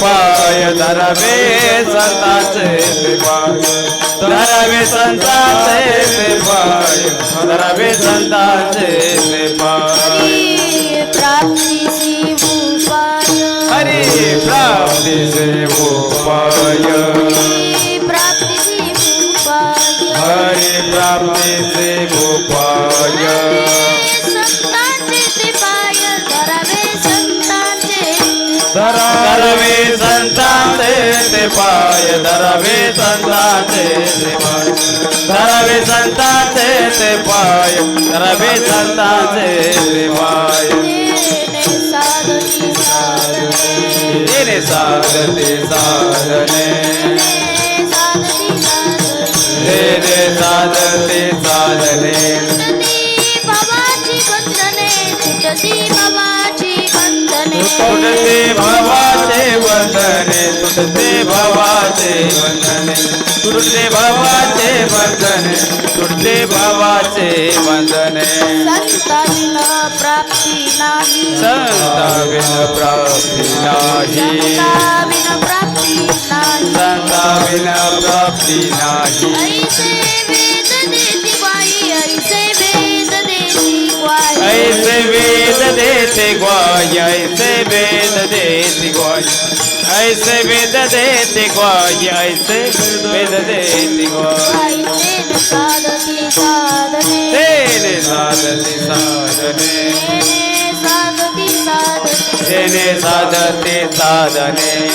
पाय धरावे संतांचे ते पाय. धरावे संतांचे ते पाय धरावे संतांचे ते पाय. धरावे संतांचे. धरावे संतांचे ते पाय धरावे संतांचे ते पाय. धरावे संतांचे ते पाय धरावे संतांचे ते पाय. साधती साधने साधते साधने तुटती बाबाची बंधने तुटती भावाचे वंदने. तुटते भावाचे वंदने तुटते भावाचे वंदने. संता विना प्राप्ती नाही. संता विन प्राप्ती नाही. ग्वाय ऐसे वेद देते ग्वाय ऐसे वेद देते ग्वाय ऐसे वेद देते ग्वाय तेने साधती साधने। तेने साधते साधने।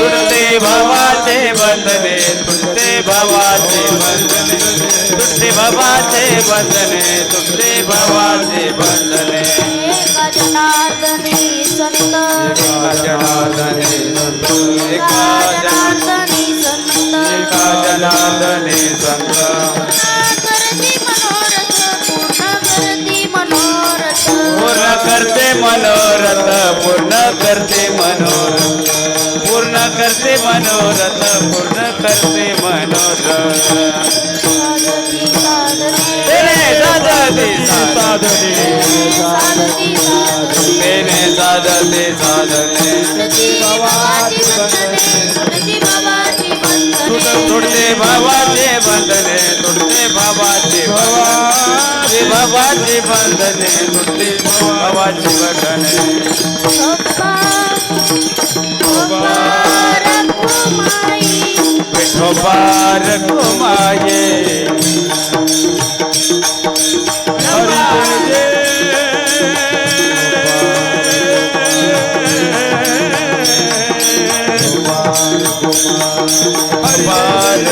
तुटती बाबाची बंधने तुटते भावाचे बंधने। तुटते भावाचे बंधने तुटते भावाचे बंधने एका संत. एका संत. एका संत एका संत पूर्ण करते पूर्ण मनोरथ पूर्ण करते मनोरथ. पूर्ण करते मनोरथ पूर्ण करते मनोरथ. साधती साधने तेने साधते साधती साधने तेने साधते साधने तुटती बाबाची बंधने तुटती बाबाची बंधने तुटते भावाचे बंधने तुटते भावाचे बंधने तुटते भावाचे बंधने विठोबार कुमाये हरी हरिबार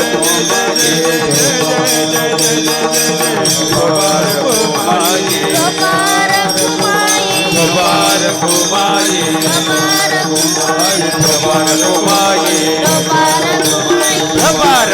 कुमाये गोपार